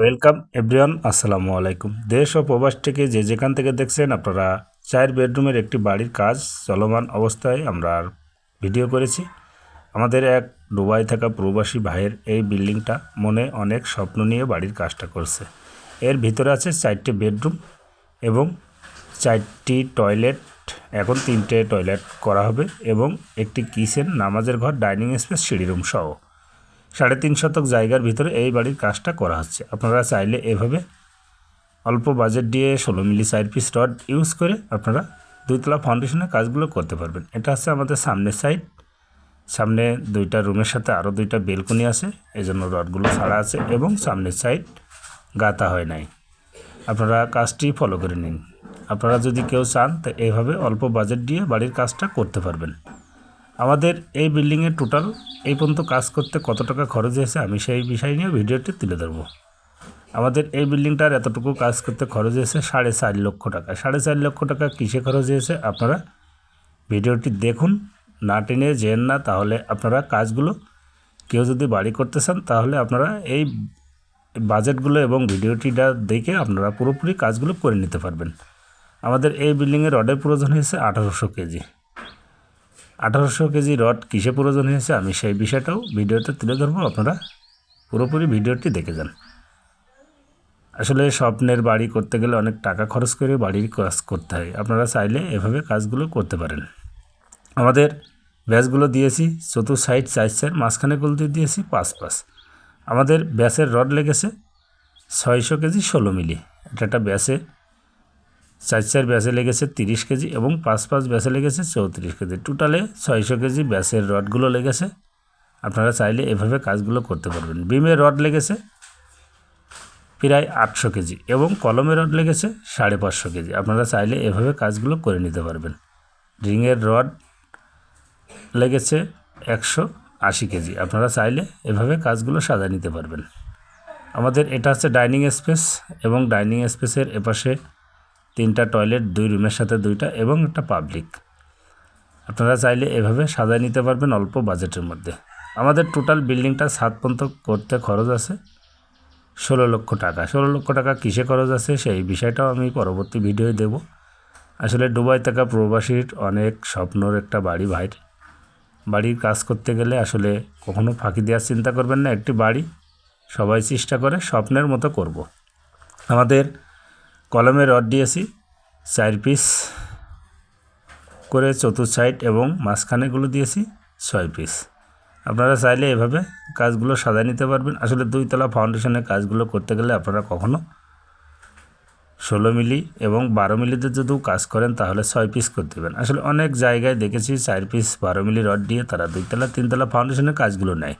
Welcome everyone, আসসালামু আলাইকুম। দেশ ও প্রবাস থেকে যে যেখান থেকে দেখছেন, আপনারা চার বেডরুমের একটি বাড়ির কাজ চলমান অবস্থায় আমরা ভিডিও করেছি। আমাদের এক দুবাই থাকা প্রবাসী ভাইয়ের এই বিল্ডিংটা মনে অনেক স্বপ্ন নিয়ে বাড়ির কাজটা করছে। এর ভিতরে আছে চারটে বেডরুম এবং চারটি টয়লেট, এখন তিনটে টয়লেট করা হবে এবং একটি কিচেন, নামাজের ঘর, ডাইনিং স্পেস সিঁড়ি রুম সহ। সাড়ে তিন শতক জায়গার ভিতরে এই বাড়ির কাজটা করা হচ্ছে। আপনারা চাইলে এভাবে অল্প বাজেট দিয়ে ষোলো milli side piece rod use করে আপনারা দুইতলা ফাউন্ডেশনের কাজগুলো করতে পারবেন। এটা হচ্ছে আমাদের সামনের সাইড। সামনে দুইটা রুমের সাথে আরও দুইটা বেলকনি আছে। এই জন্য রডগুলো ছাড়া আছে এবং সামনের সাইড গাতা হয় নাই। আপনারা কাজটি ফলো করে নিন। আপনারা যদি কেউ চান, তো এইভাবে অল্প বাজেট দিয়ে বাড়ির কাজটা করতে পারবেন। আমাদের এই বিল্ডিংয়ের টোটাল এই পর্যন্ত কাজ করতে কত টাকা খরচ হয়েছে আমি সেই বিষয় নিয়ে ভিডিওটি তুলে ধরবো। আমাদের এই বিল্ডিংটার এতটুকু কাজ করতে খরচ হয়েছে সাড়ে চার লক্ষ টাকা। সাড়ে চার লক্ষ টাকা কিসে খরচ হয়েছে আপনারা ভিডিওটি দেখুন, না টেনে যেন না, তাহলে আপনারা কাজগুলো কেউ যদি বাড়ি করতে চান, তাহলে আপনারা এই বাজেটগুলো এবং ভিডিওটিটা দেখে আপনারা পুরোপুরি কাজগুলো করে নিতে পারবেন। আমাদের এই বিল্ডিংয়ের রডের প্রয়োজন হয়েছে আঠারোশো কেজি। আঠারোশো কেজি রড কিসে প্রয়োজন হয়েছে? আমি সেই বিষয়টাও ভিডিওতে তুলে ধরবো, আপনারা পুরোপুরি ভিডিওটি দেখে যান। আসলে স্বপ্নের বাড়ি করতে গেলে অনেক টাকা খরচ করে বাড়ির কাজ করতে হয়। আপনারা চাইলে এভাবে কাজগুলো করতে পারেন। আমাদের ব্যাসগুলো দিয়েছি চতুর্থ সাইড চার চার মাঝখানে গুলতে দিয়েছি পাঁচ পাঁচ আমাদের ব্যাসের রড লেগেছে ছয়শো কেজি ষোলো মিলি। এটা একটা ব্যাসে চার চার ব্যাসে লেগেছে তিরিশ কেজি এবং পাঁচ পাঁচ ব্যাসে লেগেছে চৌত্রিশ কেজি। টোটালে ছয়শো কেজি ব্যাসের রডগুলো লেগেছে। আপনারা চাইলে এভাবে কাজগুলো করতে পারবেন। বিমের রড লেগেছে প্রায় আটশো কেজি এবং কলমের রড লেগেছে সাড়ে পাঁচশো কেজি। আপনারা চাইলে এভাবে কাজগুলো করে নিতে পারবেন। রিংয়ের রড লেগেছে একশো আশি কেজি। আপনারা চাইলে এভাবে কাজগুলো সাজায় নিতে পারবেন। আমাদের এটা হচ্ছে ডাইনিং স্পেস এবং ডাইনিং স্পেসের এপাশে তিনটা টয়লেট, দুই রুমের সাথে দুইটা এবং একটা পাবলিক। আপনারা চাইলে এভাবে সাজায় নিতে পারবেন অল্প বাজেটের মধ্যে। আমাদের টোটাল বিল্ডিংটা সাত পর্যন্ত করতে খরচ আছে ষোলো লক্ষ টাকা। ষোলো লক্ষ টাকা কিসে খরচ আছে সেই বিষয়টাও আমি পরবর্তী ভিডিওয়ে দেব। আসলে ডুবাই থাকা প্রবাসীর অনেক স্বপ্নর একটা বাড়ি ভাইর। বাড়ির কাজ করতে গেলে আসলে কখনো ফাঁকি দেওয়ার চিন্তা করবেন না, একটি বাড়ি সবাই চেষ্টা করে স্বপ্নের মতো করব। আমাদের কলমে রড দিয়েছি, চার পিস করে চতুর্থ সাইড এবং মাঝখানেগুলো দিয়েছি, ছয় পিস। আপনারা চাইলে এভাবে কাজগুলো সাজায় নিতে পারবেন। আসলে দুইতলা ফাউন্ডেশনের কাজগুলো করতে গেলে আপনারা কখনো ষোলো মিলি এবং বারো মিলিতে যদি কাজ করেন, তাহলে ছয় পিস করতে দেবেন। আসলে অনেক জায়গায় দেখেছি চার পিস বারো মিলি রড দিয়ে তারা দুইতলা তিনতলা ফাউন্ডেশনের কাজগুলো নেয়।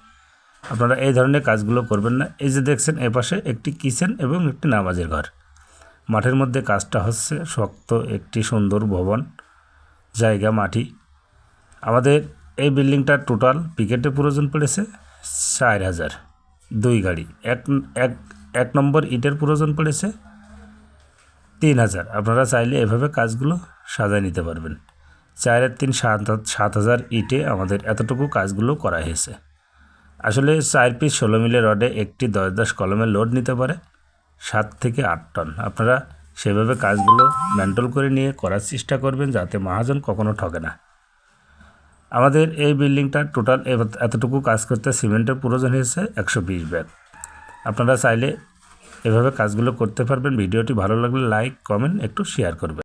আপনারা এই ধরনের কাজগুলো করবেন না। এই যে দেখছেন, এপাশে একটি কিচেন এবং একটি নামাজের ঘর। মাঠের মধ্যে কাজটা হচ্ছে শক্ত একটি সুন্দর ভবন, জায়গা, মাটি। আমাদের এই বিল্ডিংটার টোটাল পিকেটের প্রয়োজন পড়েছে চার হাজার। দুই গাড়ি, এক এক এক নম্বর ইটের প্রয়োজন পড়েছে তিন হাজার। আপনারা চাইলে এভাবে কাজগুলো সাজায় নিতে পারবেন। চারের তিন সাত সাত হাজার ইটে আমাদের এতটুকু কাজগুলো করা হয়েছে। আসলে চার পিস ষোলো মিলে রডে একটি দশ দশ কলমের লোড নিতে পারে। সাত থেকে আট টন। আপনারা সেভাবে কাজগুলো মেন্টল করে নিয়ে করার চেষ্টা করবেন যাতে মহাজন কখনো ঠকে না। আমাদের এই বিল্ডিংটা টোটাল এতটুকু কাজ করতে সিমেন্টের প্রয়োজন হয়েছে একশো বিশ ব্যাগ। আপনারা চাইলে এভাবে কাজগুলো করতে পারবেন। ভিডিওটি ভালো লাগলে লাইক, কমেন্ট, একটু শেয়ার করবেন।